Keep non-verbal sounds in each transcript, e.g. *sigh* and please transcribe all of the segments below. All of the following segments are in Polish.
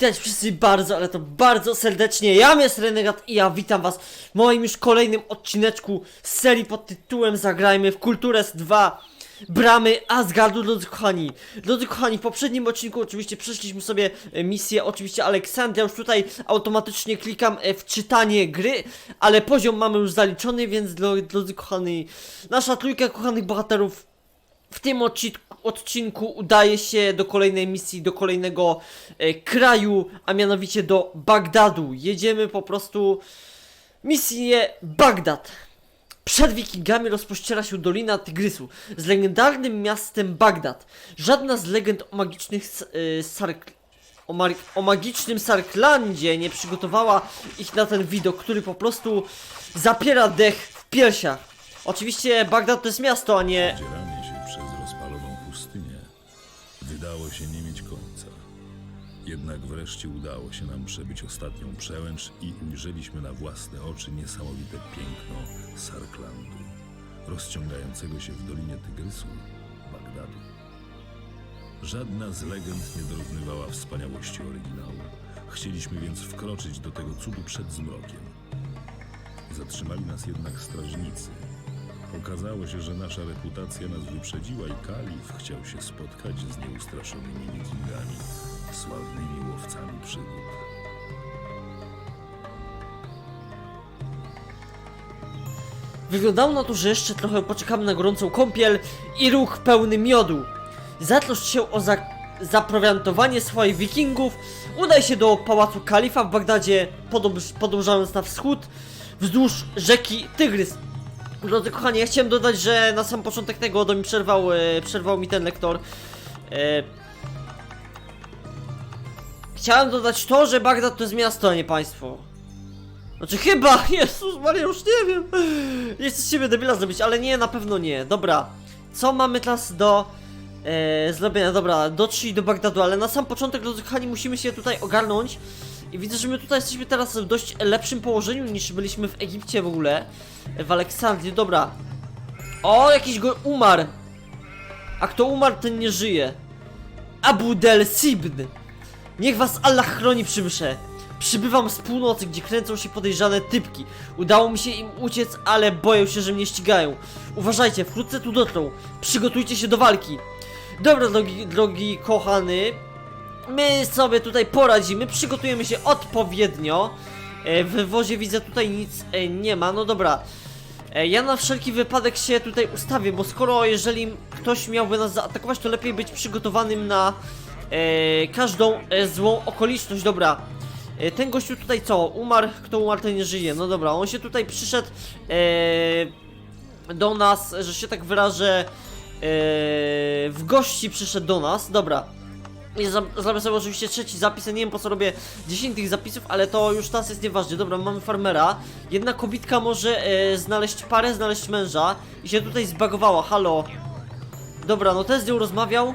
Witajcie wszyscy bardzo, ale to bardzo serdecznie. Ja jest Renegat i ja witam was w moim już kolejnym odcineczku z serii pod tytułem Zagrajmy w Kultures 2 Bramy Asgardu, drodzy kochani. Drodzy kochani, w poprzednim odcinku oczywiście przeszliśmy sobie e, misję, oczywiście Aleksandria, już tutaj automatycznie klikam e, w czytanie gry, ale poziom mamy już zaliczony, więc dro- drodzy kochani, nasza trójka kochanych bohaterów w tym odcinku, udaje się do kolejnej misji, do kolejnego e, kraju, a mianowicie do Bagdadu. Jedziemy po prostu misję Bagdad. Przed wikingami rozpościera się Dolina Tygrysu z legendarnym miastem Bagdad. Żadna z legend o magicznych y, sark... O, o magicznym Sarklandzie nie przygotowała ich na ten widok, który po prostu zapiera dech w piersiach. Oczywiście Bagdad to jest miasto, a nie wydało się nie mieć końca. Jednak wreszcie udało się nam przebyć ostatnią przełęcz i ujrzeliśmy na własne oczy niesamowite piękno Sarklandu, rozciągającego się w Dolinie Tygrysu, Bagdadu. Żadna z legend nie dorównywała wspaniałości oryginału. Chcieliśmy więc wkroczyć do tego cudu przed zmrokiem. Zatrzymali nas jednak strażnicy, Okazało się, że nasza reputacja nas wyprzedziła i Kalif chciał się spotkać z nieustraszonymi wikingami, sławnymi łowcami przygód. Wyglądało na to, że jeszcze trochę poczekamy na gorącą kąpiel i ruch pełny miodu. Zatroszcz się o za zaprowiantowanie swoich wikingów, udaj się do pałacu kalifa w Bagdadzie, podąż podążając na wschód, wzdłuż rzeki Tygrys. Drodzy kochani, ja chciałem dodać, że na sam początek tego do mi przerwał, e, przerwał mi ten lektor. E, chciałem dodać to, że Bagdad to jest miasto, a nie państwo. Znaczy chyba, *laughs* Jezus Maria, już nie wiem. Nie chcę z siebie debila zrobić, ale nie, na pewno nie. Dobra, co mamy teraz do e, zrobienia? Dobra, dotrzyj do Bagdadu, ale na sam początek, drodzy kochani, musimy się tutaj ogarnąć. I widzę, że my tutaj jesteśmy teraz w dość lepszym położeniu niż byliśmy w Egipcie w ogóle. W Aleksandrii, dobra. O, jakiś go umarł. A kto umarł, ten nie żyje. Abu Del Sibn. Niech was Allah chroni przybysze. Przybywam z północy, gdzie kręcą się podejrzane typki. Udało mi się im uciec, ale boją się, że mnie ścigają. Uważajcie, wkrótce tu dotrą. Przygotujcie się do walki. Dobra, drogi, drogi kochany. My sobie tutaj poradzimy, przygotujemy się odpowiednio. E, W wozie widzę tutaj nic e, nie ma, no dobra. E, Ja na wszelki wypadek się tutaj ustawię, bo skoro jeżeli ktoś miałby nas zaatakować, to lepiej być przygotowanym na e, każdą e, złą okoliczność. Dobra, e, ten gościu tutaj co? Umarł, kto umarł, ten nie żyje. No dobra, on się tutaj przyszedł e, do nas, że się tak wyrażę, e, w gości przyszedł do nas. Dobra. Za- zrobię sobie oczywiście trzeci zapis, ja nie wiem po co robię 10 tych zapisów, ale to już teraz jest nieważne. Dobra, mamy farmera. Jedna kobitka może e, znaleźć parę, znaleźć męża i się tutaj zbagowała, halo. Dobra, no ten z nią rozmawiał.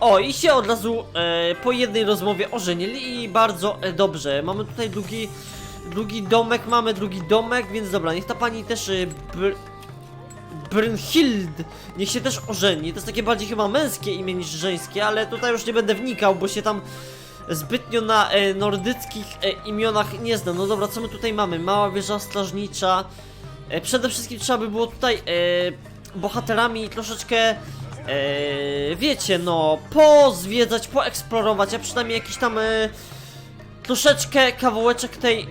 O, i się od razu e, po jednej rozmowie ożenili i bardzo e, dobrze. Mamy tutaj drugi, drugi domek, mamy drugi domek, więc dobra, niech ta pani też... E, Brynhild niech się też ożeni. To jest takie bardziej chyba męskie imię niż żeńskie, ale tutaj już nie będę wnikał, bo się tam zbytnio na e, nordyckich e, imionach nie znam. No dobra, co my tutaj mamy? Mała wieża strażnicza. E, przede wszystkim trzeba by było tutaj e, bohaterami troszeczkę e, wiecie, no pozwiedzać, poeksplorować, a przynajmniej jakiś tam e, troszeczkę kawałeczek tej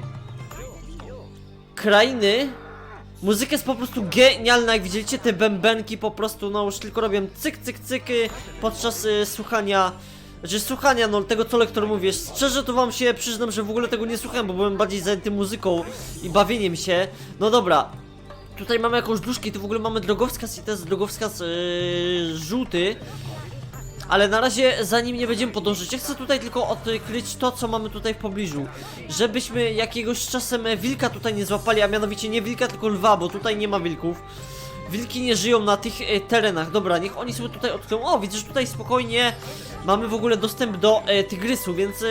krainy. Muzyka jest po prostu genialna, jak widzieliście te bębenki po prostu, no już tylko robią cyk, cyk, cyk y, podczas y, słuchania, znaczy słuchania, no tego co lektor mówi. Szczerze to wam się przyznam, że w ogóle tego nie słuchałem, bo byłem bardziej zajęty muzyką i bawieniem się. No dobra, tutaj mamy jakąś duszkę tu w ogóle mamy drogowskaz i to jest drogowskaz yy, żółty. Ale na razie za nim nie będziemy podążyć. Ja chcę tutaj tylko odkryć to, co mamy tutaj w pobliżu. Żebyśmy jakiegoś czasem wilka tutaj nie złapali, a mianowicie nie wilka, tylko lwa, bo tutaj nie ma wilków. Wilki nie żyją na tych e, terenach. Dobra, niech oni sobie tutaj odkryją. O, widzę, że tutaj spokojnie mamy w ogóle dostęp do e, tygrysu, więc... E,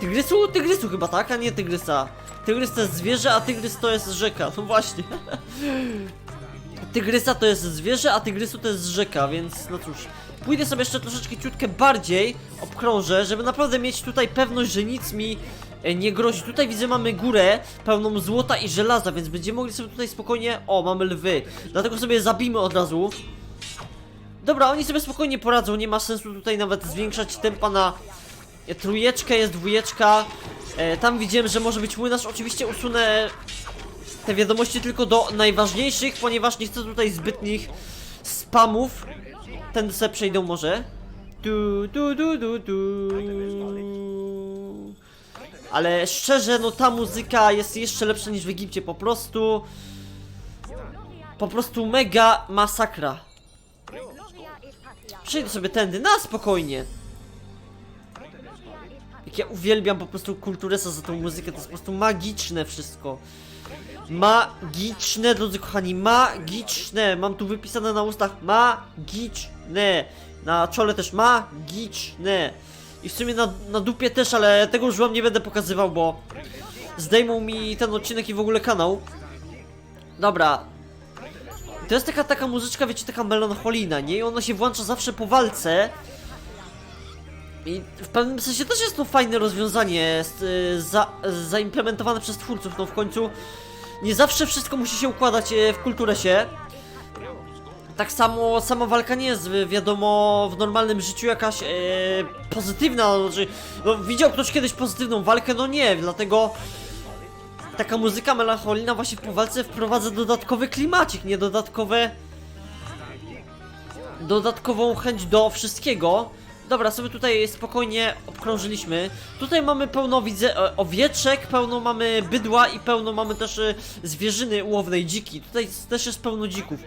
tygrysu? Tygrysu chyba, tak? A nie tygrysa. Tygrys to jest zwierzę, a tygrys to jest rzeka. No właśnie. *laughs* Tygrysa to jest zwierzę, a tygrysu to jest rzeka, więc no cóż. Pójdę sobie jeszcze troszeczkę ciutkę bardziej, obkrążę, żeby naprawdę mieć tutaj pewność, że nic mi e, nie grozi. Tutaj widzę mamy górę pełną złota i żelaza, więc będziemy mogli sobie tutaj spokojnie... O, mamy lwy. Dlatego sobie zabijmy od razu. Dobra, oni sobie spokojnie poradzą, nie ma sensu tutaj nawet zwiększać tempa na e, trójeczkę, jest dwójeczka. E, tam widziałem, że może być młynarz, oczywiście usunę te wiadomości tylko do najważniejszych, ponieważ nie chcę tutaj zbytnich spamów. Ten se przejdą może. Tu, tu, tu, tu, tu. Ale szczerze, no ta muzyka jest jeszcze lepsza niż w Egipcie, po prostu... Po prostu mega masakra. Przejdę sobie tędy, na spokojnie. Jak ja uwielbiam po prostu kulturesa za tą muzykę, to jest po prostu magiczne wszystko. Magiczne, drodzy kochani, magiczne. Mam tu wypisane na ustach magiczne. Na czole też magiczne. I w sumie na, na dupie też, ale tego już wam nie będę pokazywał, bo zdejmą mi ten odcinek i w ogóle kanał. Dobra. To jest taka taka muzyczka, wiecie, taka melancholijna, nie? I ona się włącza zawsze po walce. I w pewnym sensie też jest to fajne rozwiązanie, y, za, zaimplementowane przez twórców, no w końcu nie zawsze wszystko musi się układać e, w kulturę się. Tak samo sama walka nie jest wiadomo w normalnym życiu jakaś e, pozytywna, no, znaczy, no, widział ktoś kiedyś pozytywną walkę? No nie, dlatego taka muzyka melancholijna właśnie po walce wprowadza dodatkowy klimacik, nie dodatkowe dodatkową chęć do wszystkiego. Dobra, sobie tutaj spokojnie obkrążyliśmy. Tutaj mamy pełno, widzę, e, owieczek, pełno mamy bydła i pełno mamy też e, zwierzyny łownej, dziki. Tutaj też jest pełno dzików.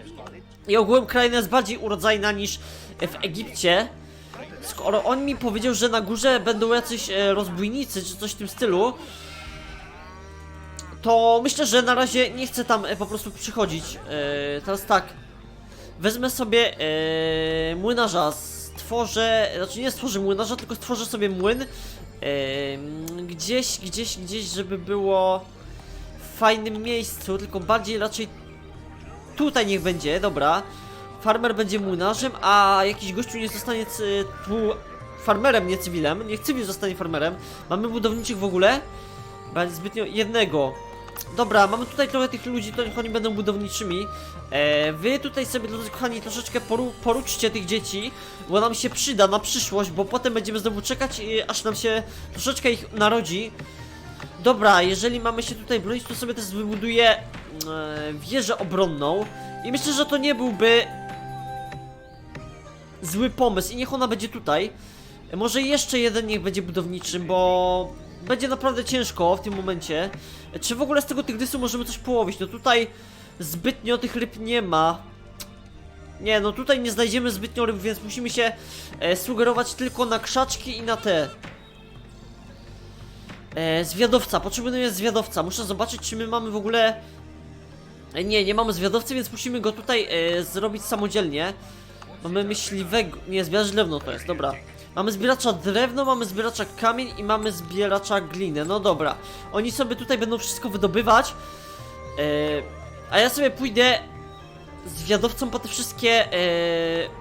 I ogółem kraina jest bardziej urodzajna niż w Egipcie. Skoro on mi powiedział, że na górze będą jacyś e, rozbójnicy czy coś w tym stylu, to myślę, że na razie nie chcę tam po prostu przychodzić. Teraz tak. Wezmę sobie młynarza, stworzę, znaczy nie stworzę młynarza, tylko stworzę sobie młyn e, gdzieś, gdzieś, gdzieś, żeby było w fajnym miejscu, tylko bardziej raczej tutaj niech będzie, dobra. Farmer będzie młynarzem, a jakiś gościu nie zostanie tu farmerem, nie cywilem. Niech cywil zostanie farmerem. Mamy budowniczych w ogóle? Zbytnio jednego. Dobra, mamy tutaj trochę tych ludzi, to niech oni będą budowniczymi. E, wy tutaj sobie, drodzy kochani, troszeczkę poru poruczcie tych dzieci, bo nam się przyda na przyszłość, bo potem będziemy znowu czekać, e, aż nam się troszeczkę ich narodzi. Dobra, jeżeli mamy się tutaj bronić, to sobie też wybuduję e, wieżę obronną. I myślę, że to nie byłby zły pomysł i niech ona będzie tutaj. E, Może jeszcze jeden niech będzie budowniczym, bo będzie naprawdę ciężko w tym momencie. Czy w ogóle z tego tygrysu możemy coś połowić? No tutaj zbytnio tych ryb nie ma. Nie, no tutaj nie znajdziemy zbytnio ryb, więc musimy się e, sugerować tylko na krzaczki i na te. E, zwiadowca, potrzebujemy zwiadowca. Muszę zobaczyć, czy my mamy w ogóle. E, nie, nie mamy zwiadowcy, więc musimy go tutaj e, zrobić samodzielnie. Mamy myśliwego. Nie, zbieracz drewno to jest, dobra. Mamy zbieracza drewno, mamy zbieracza kamień i mamy zbieracza gliny. No dobra. Oni sobie tutaj będą wszystko wydobywać. E, a ja sobie pójdę zwiadowcą po te wszystkie e,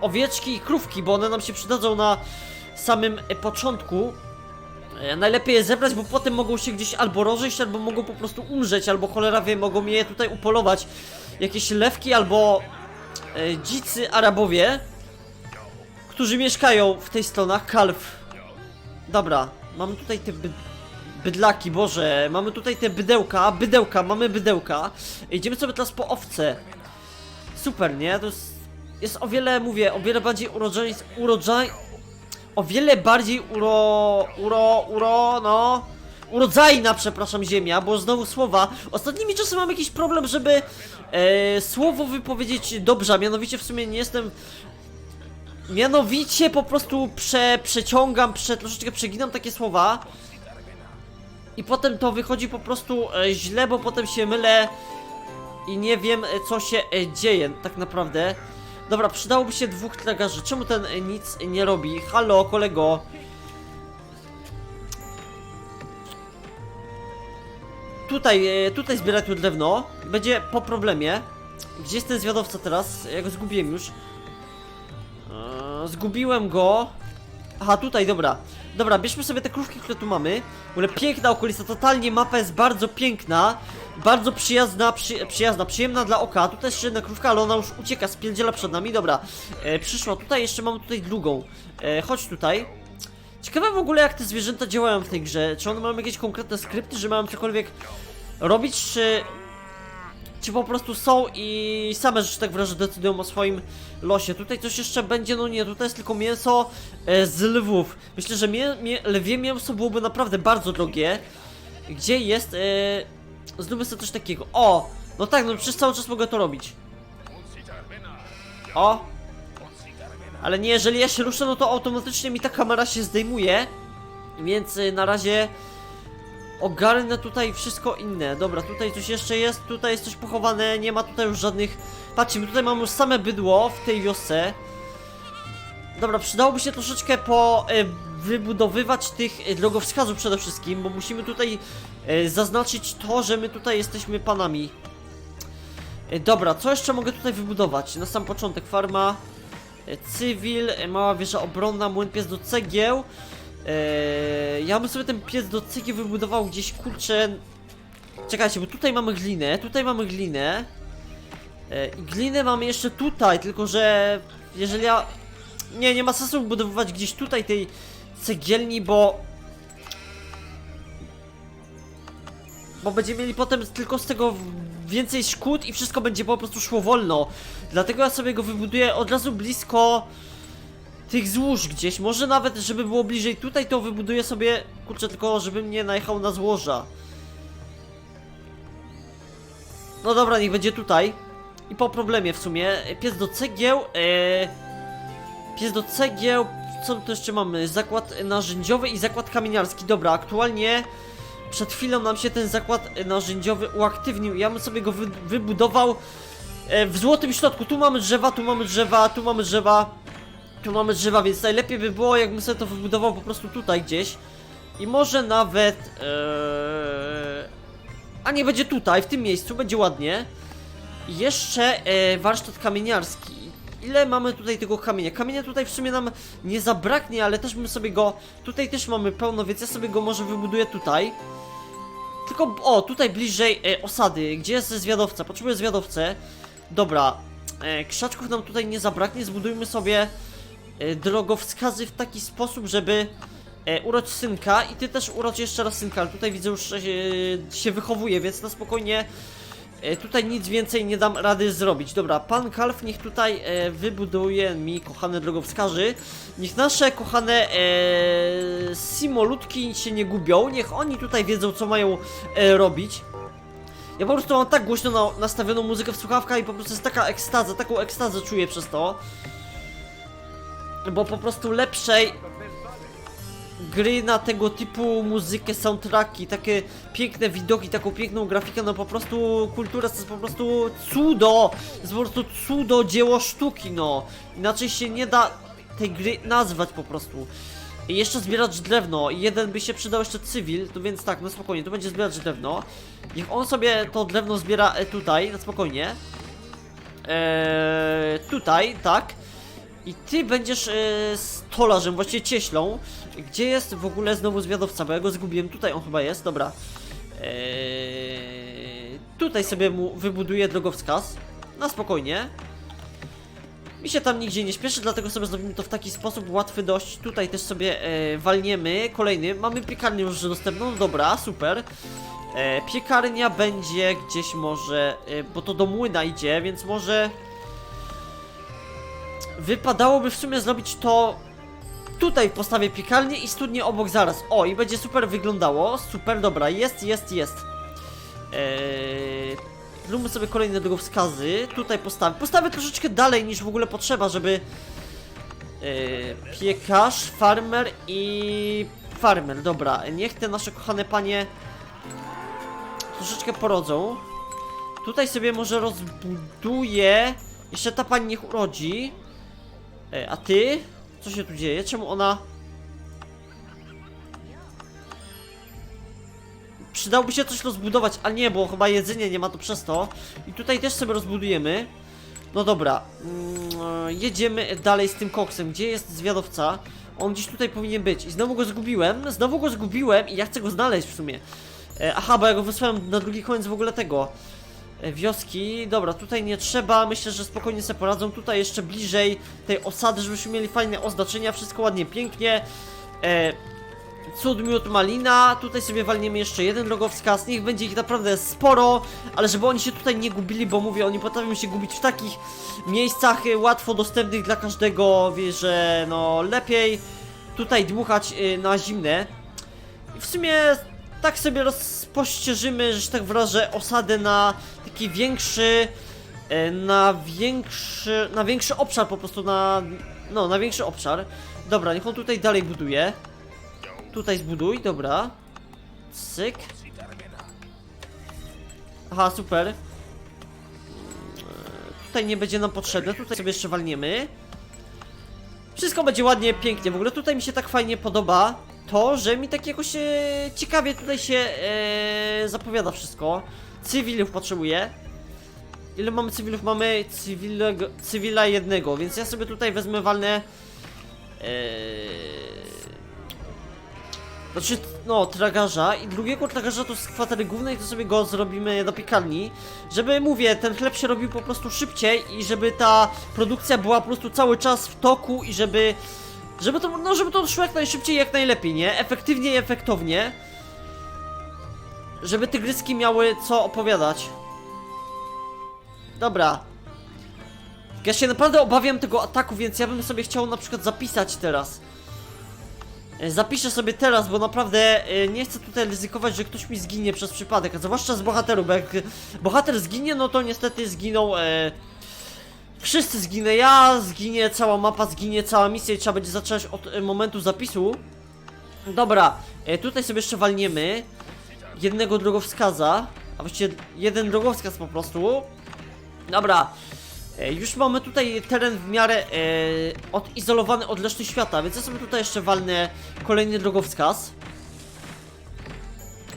owieczki i krówki, bo one nam się przydadzą na samym e, początku. Najlepiej je zebrać, bo potem mogą się gdzieś albo rozejść, albo mogą po prostu umrzeć, albo cholera wie, mogą je tutaj upolować. Jakieś lewki albo dzicy Arabowie, którzy mieszkają w tej stronach, kalf. Dobra, mamy tutaj te by bydlaki, boże, mamy tutaj te bydełka, bydełka, mamy bydełka. Idziemy sobie teraz po owce. Super, nie? To jest, jest o wiele, mówię, o wiele bardziej urodzaj, urodzaj, o wiele bardziej uro, uro, uro, no, urodzajna, przepraszam, ziemia, bo znowu słowa. Ostatnimi czasy mam jakiś problem, żeby e, słowo wypowiedzieć dobrze, mianowicie w sumie nie jestem Mianowicie po prostu prze, przeciągam, prze, troszeczkę przeginam takie słowa i potem to wychodzi po prostu e, źle, bo potem się mylę i nie wiem e, co się e, dzieje tak naprawdę. Dobra, przydałoby się dwóch tragarzy. Czemu ten nic nie robi? Halo, kolego. Tutaj, tutaj zbierać tu drewno. Będzie po problemie. Gdzie jest ten zwiadowca teraz? Ja go zgubiłem już. Zgubiłem go. Aha, tutaj, dobra. Dobra, bierzmy sobie te krówki, które tu mamy. W ogóle piękna okolica, totalnie mapa jest bardzo piękna. Bardzo przyjazna, przy, przyjazna, przyjemna dla oka. Tutaj jeszcze jedna krówka, ale ona już ucieka, spierdziela przed nami. Dobra, e, przyszła tutaj, jeszcze mamy tutaj drugą. E, chodź tutaj. Ciekawe w ogóle jak te zwierzęta działają w tej grze. Czy one mają jakieś konkretne skrypty, że mają cokolwiek robić, czy... Czy po prostu są i same, że tak wyrażę, decydują o swoim losie. Tutaj coś jeszcze będzie, no nie, tutaj jest tylko mięso e, z lwów. Myślę, że mię, mię, lwie mięso byłoby naprawdę bardzo drogie. Gdzie jest, e, zróbmy sobie coś takiego. O, no tak, no przecież cały czas mogę to robić. O, ale nie, jeżeli ja się ruszę, no to automatycznie mi ta kamera się zdejmuje. Więc y, na razie ogarnę tutaj wszystko inne. Dobra, tutaj coś jeszcze jest, tutaj jest coś pochowane, nie ma tutaj już żadnych... Patrzcie, my tutaj mamy już same bydło w tej wiosce. Dobra, przydałoby się troszeczkę po... Y, wybudowywać tych y, drogowskazów przede wszystkim, bo musimy tutaj y, zaznaczyć to, że my tutaj jesteśmy panami. Dobra, co jeszcze mogę tutaj wybudować? Na sam początek farma... E, Cywil, e, mała wieża obronna, młyn pies do cegieł. Eee, ja bym sobie ten pies do cegieł wybudował gdzieś, kurczę... Czekajcie, bo tutaj mamy glinę, tutaj mamy glinę. E, I glinę mamy jeszcze tutaj, tylko że... Jeżeli ja... Nie, nie ma sensu budowywać gdzieś tutaj tej cegielni, bo... Bo będziemy mieli potem tylko z tego więcej szkód i wszystko będzie po prostu szło wolno. Dlatego ja sobie go wybuduję od razu blisko tych złóż gdzieś. Może nawet, żeby było bliżej tutaj, to wybuduję sobie, kurczę, tylko żebym nie najechał na złoża. No dobra, niech będzie tutaj. I po problemie w sumie. Pies do cegieł. Eee, pies do cegieł. Co tu jeszcze mamy? Zakład narzędziowy i zakład kamieniarski. Dobra, aktualnie przed chwilą nam się ten zakład narzędziowy uaktywnił. Ja bym sobie go wy wybudował e, w złotym środku. Tu mamy drzewa, tu mamy drzewa, tu mamy drzewa. Tu mamy drzewa, więc najlepiej by było, jakbym sobie to wybudował po prostu tutaj gdzieś. I może nawet... E, a nie, będzie tutaj, w tym miejscu, będzie ładnie. I jeszcze e, warsztat kamieniarski. Ile mamy tutaj tego kamienia? Kamienia tutaj w sumie nam nie zabraknie, ale też bym sobie go... Tutaj też mamy pełno, więc ja sobie go może wybuduję tutaj. Tylko, o, tutaj bliżej e, osady. Gdzie jest zwiadowca? Potrzebuję zwiadowcę. Dobra. E, krzaczków nam tutaj nie zabraknie. Zbudujmy sobie drogowskazy w taki sposób, żeby e, uroć synka. I ty też urodź jeszcze raz synka. Ale tutaj widzę już e, się wychowuje, więc na spokojnie E, Tutaj nic więcej nie dam rady zrobić. Dobra, pan Kalf niech tutaj e, wybuduje mi kochane drogowskazy. Niech nasze kochane e, simolutki się nie gubią. Niech oni tutaj wiedzą, co mają e, robić. Ja po prostu mam tak głośno na, nastawioną muzykę w słuchawkach i po prostu jest taka ekstaza, taką ekstazę czuję przez to. Bo po prostu lepszej gry na tego typu muzykę, soundtracki, takie piękne widoki, taką piękną grafikę, no po prostu kultura to jest po prostu cudo, to jest po prostu cudo dzieło sztuki, no. Inaczej się nie da tej gry nazwać po prostu. I jeszcze zbierać drewno, jeden by się przydał jeszcze cywil, to więc tak, no spokojnie, to będzie zbierać drewno. Niech on sobie to drewno zbiera e, tutaj, na spokojnie. Eee, tutaj, tak. I ty będziesz e, stolarzem, właściwie cieślą. Gdzie jest w ogóle znowu zwiadowca? Bo ja go zgubiłem. Tutaj on chyba jest, dobra. Eee, tutaj sobie mu wybuduję drogowskaz. Na spokojnie. Mi się tam nigdzie nie śpieszy, dlatego sobie zrobimy to w taki sposób łatwy dość. Tutaj też sobie e, walniemy. Kolejny. Mamy piekarnię już dostępną. Dobra, super. E, piekarnia będzie gdzieś może, e, bo to do młyna idzie, więc może wypadałoby w sumie zrobić to tutaj postawię piekarnię i studnię obok zaraz. O, i będzie super wyglądało. Super, dobra, jest, jest, jest. Eee, sobie kolejne drogowskazy. Tutaj postawię. Postawię troszeczkę dalej niż w ogóle potrzeba, żeby... Eee, piekarz, farmer i... Farmer, dobra. Niech te nasze kochane panie troszeczkę porodzą. Tutaj sobie może rozbuduję. Jeszcze ta pani niech urodzi. E, a ty? Co się tu dzieje? Czemu ona... Przydałoby się coś rozbudować, a nie, bo chyba jedzenie nie ma to przez to. I tutaj też sobie rozbudujemy. No dobra, mm, e, jedziemy dalej z tym koksem. Gdzie jest zwiadowca? On gdzieś tutaj powinien być. I znowu go zgubiłem, znowu go zgubiłem i ja chcę go znaleźć w sumie. E, aha, bo ja go wysłałem na drugi koniec w ogóle tego wioski. Dobra, tutaj nie trzeba, myślę, że spokojnie sobie poradzą. Tutaj jeszcze bliżej tej osady, żebyśmy mieli fajne oznaczenia, wszystko ładnie, pięknie. E, Cud miód malina, tutaj sobie walniemy jeszcze jeden drogowskaz, niech będzie ich naprawdę sporo, ale żeby oni się tutaj nie gubili, bo mówię, oni potrafią się gubić w takich miejscach y, łatwo dostępnych dla każdego, wie, że no lepiej tutaj dmuchać y, na zimne. I w sumie tak sobie rozpościerzymy, że się tak wyrażę, osadę na taki większy, y, na większy, na większy obszar po prostu, na, no, na większy obszar. Dobra, niech on tutaj dalej buduje. Tutaj zbuduj, dobra. Cyk. Aha, super. Tutaj nie będzie nam potrzebne, tutaj sobie jeszcze walniemy. Wszystko będzie ładnie, pięknie. W ogóle tutaj mi się tak fajnie podoba to, że mi tak jakoś e, ciekawie tutaj się e, zapowiada wszystko. Cywilów potrzebuję. Ile mamy cywilów? Mamy cywilego, cywila jednego, więc ja sobie tutaj wezmę walnę. Eee, znaczy, no, tragarza i drugiego tragarza to z kwatery głównej to sobie go zrobimy do piekarni, żeby, mówię, ten chleb się robił po prostu szybciej i żeby ta produkcja była po prostu cały czas w toku i żeby, żeby to, no, żeby to szło jak najszybciej, jak najlepiej, nie? Efektywnie i efektownie. Żeby tygryski miały co opowiadać. Dobra. Ja się naprawdę obawiam tego ataku, więc ja bym sobie chciał na przykład zapisać teraz. E, Zapiszę sobie teraz, bo naprawdę e, nie chcę tutaj ryzykować, że ktoś mi zginie przez przypadek, a zwłaszcza z bohaterów, bo jak bohater zginie, no to niestety zginą e, wszyscy zginę, ja zginie, cała mapa zginie, cała misja i trzeba będzie zacząć od e, momentu zapisu. Dobra, e, tutaj sobie jeszcze walniemy jednego drogowskaza, a właściwie jeden drogowskaz po prostu. Dobra, E, Już mamy tutaj teren w miarę odizolowany od reszty świata, więc ja sobie tutaj jeszcze walnę kolejny drogowskaz.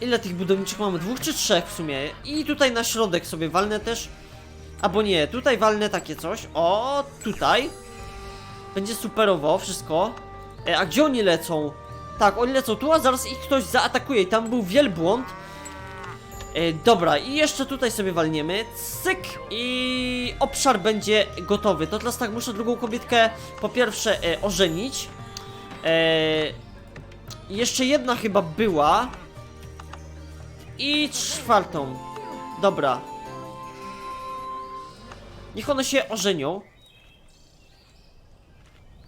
Ile tych budowniczych mamy? Dwóch czy trzech w sumie? I tutaj na środek sobie walnę też. Albo nie, tutaj walnę takie coś. O, tutaj. Będzie superowo wszystko. E, a gdzie oni lecą? Tak, oni lecą tu, a zaraz ich ktoś zaatakuje. I tam był wielbłąd. E, dobra, i jeszcze tutaj sobie walniemy. Cyk! I obszar będzie gotowy. To teraz tak, muszę drugą kobietkę po pierwsze e, ożenić. E, jeszcze jedna chyba była. I czwartą. Dobra. Niech one się ożenią.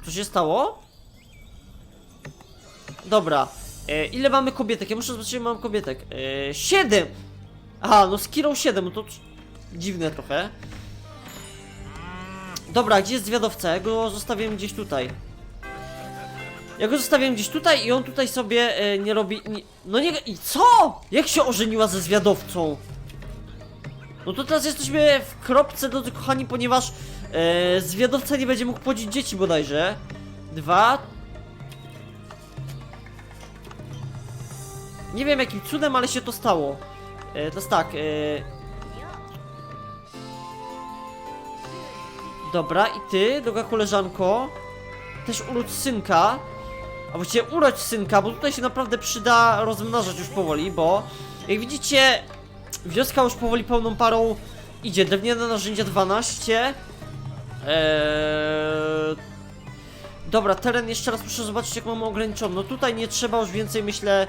Co się stało? Dobra. E, ile mamy kobietek? Ja muszę zobaczyć, ile mam kobietek. E, siedem! Aha, no z Kirą 7, no to dziwne trochę. Dobra, gdzie jest zwiadowca? Ja go zostawiłem gdzieś tutaj. Ja go zostawiłem gdzieś tutaj i on tutaj sobie e, nie robi... Nie, no nie... I co? Jak się ożeniła ze zwiadowcą? No to teraz jesteśmy w kropce, drodzy kochani, ponieważ e, zwiadowca nie będzie mógł płodzić dzieci bodajże. Dwa. Nie wiem jakim cudem, ale się to stało. E, to jest tak. E... Dobra, i ty, droga koleżanko, też urodź synka. A właściwie urodź synka, bo tutaj się naprawdę przyda rozmnażać już powoli, bo jak widzicie, wioska już powoli pełną parą idzie. Drewniane narzędzia 12. Eee... Dobra, teren jeszcze raz muszę zobaczyć jak mamy ograniczony. No tutaj nie trzeba już więcej, myślę,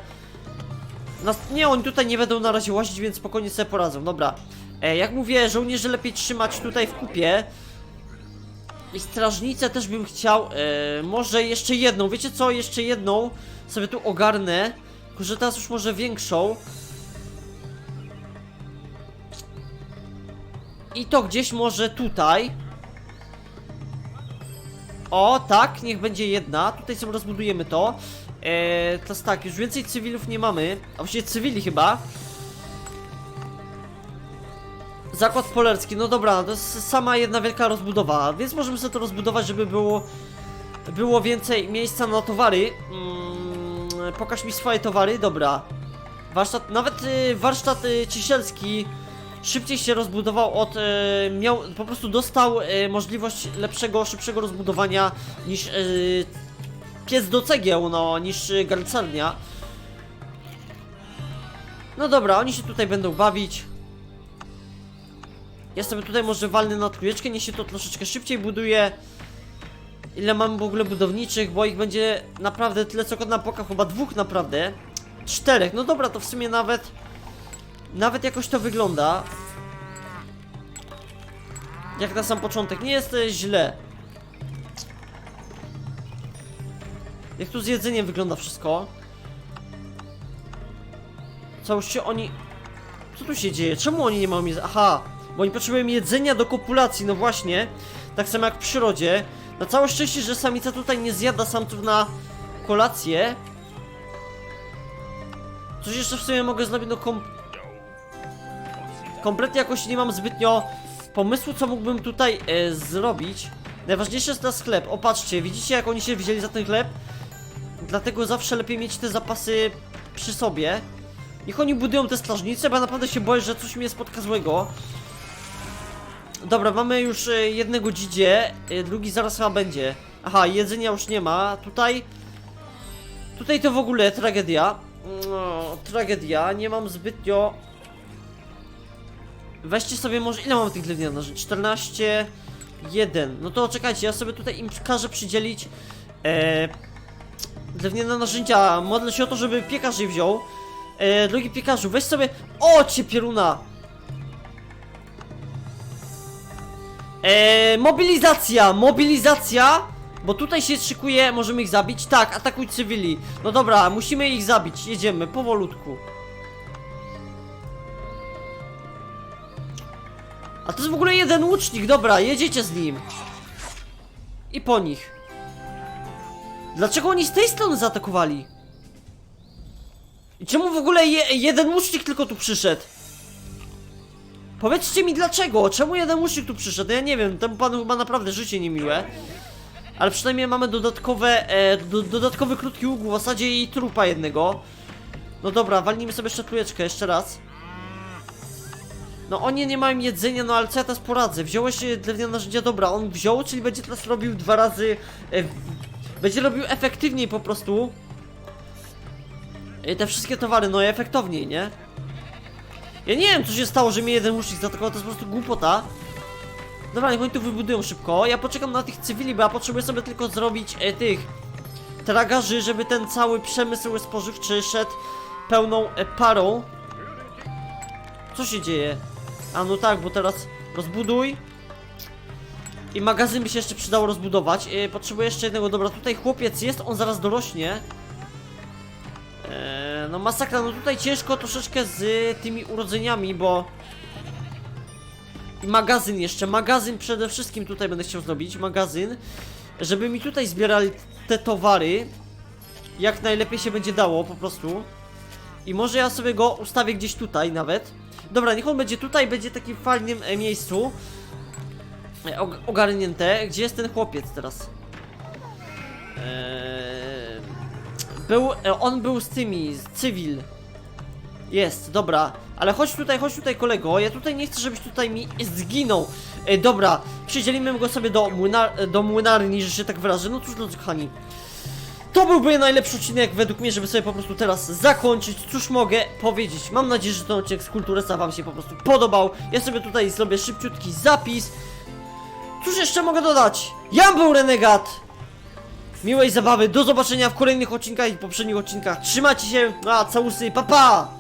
nas, nie, oni tutaj nie będą na razie łazić, więc spokojnie sobie poradzą. Dobra. E, jak mówię, żołnierzy lepiej trzymać tutaj w kupie. I strażnicę też bym chciał. E, może jeszcze jedną. Wiecie co? Jeszcze jedną sobie tu ogarnę. Tylko, że teraz już może większą. I to gdzieś może tutaj. O, tak, niech będzie jedna. Tutaj sobie rozbudujemy to. Eee, teraz tak, już więcej cywilów nie mamy. A właściwie cywili chyba. Zakład polerski, no dobra, to jest sama jedna wielka rozbudowa, więc możemy sobie to rozbudować, żeby było było więcej miejsca na towary. Mm, pokaż mi swoje towary, dobra. Warsztat, nawet y, warsztat y, ciesielski szybciej się rozbudował od, e, miał, po prostu dostał e, możliwość lepszego, szybszego rozbudowania niż e, piec do cegieł, no, niż garncarnia. No dobra, oni się tutaj będą bawić. Sobie tutaj może walnę na trójeczkę, niech się to troszeczkę szybciej buduje. Ile mam w ogóle budowniczych, bo ich będzie naprawdę tyle co kot na poka, chyba dwóch naprawdę. Czterech, no dobra, to w sumie nawet... Nawet jakoś to wygląda. Jak na sam początek, nie jest źle. Jak tu z jedzeniem wygląda wszystko. Całości oni... Co tu się dzieje? Czemu oni nie mają jedzenia? Aha, bo oni potrzebują jedzenia do kopulacji, no właśnie. Tak samo jak w przyrodzie. Na całe szczęście, że samica tutaj nie zjada samców na kolację. Coś jeszcze w sumie mogę zrobić, no kom... Kompletnie jakoś nie mam zbytnio pomysłu, co mógłbym tutaj e, zrobić. Najważniejsze jest teraz chleb. Opatrzcie, widzicie jak oni się wzięli za ten chleb? Dlatego zawsze lepiej mieć te zapasy przy sobie. Niech oni budują te strażnice, bo ja naprawdę się boję, że coś mnie spotka złego. Dobra, mamy już e, jednego dzidzie, e, drugi zaraz chyba będzie. Aha, jedzenia już nie ma. Tutaj... Tutaj to w ogóle tragedia. No, tragedia. Nie mam zbytnio... Weźcie sobie może... Ile mam tych drewnianych narzędzi? 14... 1. No to czekajcie, ja sobie tutaj im każę przydzielić... E, drewniane narzędzia. Modlę się o to, żeby piekarz je wziął. E, drogi piekarzu, weź sobie... O, cię pieruna! Eee, mobilizacja, mobilizacja! Bo tutaj się szykuje, możemy ich zabić. Tak, atakuj cywili. No dobra, musimy ich zabić. Jedziemy, powolutku. A to jest w ogóle jeden łucznik, dobra, jedziecie z nim. I po nich. Dlaczego oni z tej strony zaatakowali? I czemu w ogóle je, jeden łucznik tylko tu przyszedł? Powiedzcie mi dlaczego? Czemu jeden łucznik tu przyszedł? Ja nie wiem, temu panu chyba naprawdę życie niemiłe. Ale przynajmniej mamy dodatkowe, e, do, dodatkowy krótki łuk w zasadzie i trupa jednego. No dobra, walnijmy sobie jeszcze jeszcze raz. No oni nie mają jedzenia, no ale co ja teraz poradzę? Wziąłeś e, drewniane narzędzia, dobra, on wziął, czyli będzie teraz robił dwa razy... E, będzie robił efektywniej po prostu. E, te wszystkie towary, no i efektowniej, nie? Ja nie wiem co się stało, że mnie jeden łucznik zaatakował, to jest po prostu głupota. Dobra, niech oni tu wybudują szybko. Ja poczekam na tych cywili, bo ja potrzebuję sobie tylko zrobić e, tych tragarzy, żeby ten cały przemysł spożywczy szedł pełną e, parą. Co się dzieje? A no tak, bo teraz rozbuduj. I magazyn by się jeszcze przydało rozbudować. E, potrzebuję jeszcze jednego. Dobra, tutaj chłopiec jest, on zaraz dorośnie. Eee, no masakra, no tutaj ciężko troszeczkę z tymi urodzeniami, bo... I magazyn jeszcze, magazyn przede wszystkim tutaj będę chciał zrobić, magazyn, żeby mi tutaj zbierali te towary, jak najlepiej się będzie dało po prostu. I może ja sobie go ustawię gdzieś tutaj nawet. Dobra, niech on będzie tutaj, będzie w takim fajnym e, miejscu. E, og- ogarnięte. Gdzie jest ten chłopiec teraz? Eee, był, e, on był z tymi, z cywil. Jest, dobra. Ale chodź tutaj, chodź tutaj kolego, ja tutaj nie chcę, żebyś tutaj mi zginął. E, dobra, przydzielimy go sobie do, młyna, do młynarni, że się tak wyrażę. No cóż, drodzy kochani. To byłby najlepszy odcinek według mnie, żeby sobie po prostu teraz zakończyć. Cóż mogę powiedzieć? Mam nadzieję, że ten odcinek z Kulturesa wam się po prostu podobał. Ja sobie tutaj zrobię szybciutki zapis. Cóż jeszcze mogę dodać? Ja był Renegat! Miłej zabawy, do zobaczenia w kolejnych odcinkach i poprzednich odcinkach. Trzymajcie się, a całusy, pa pa!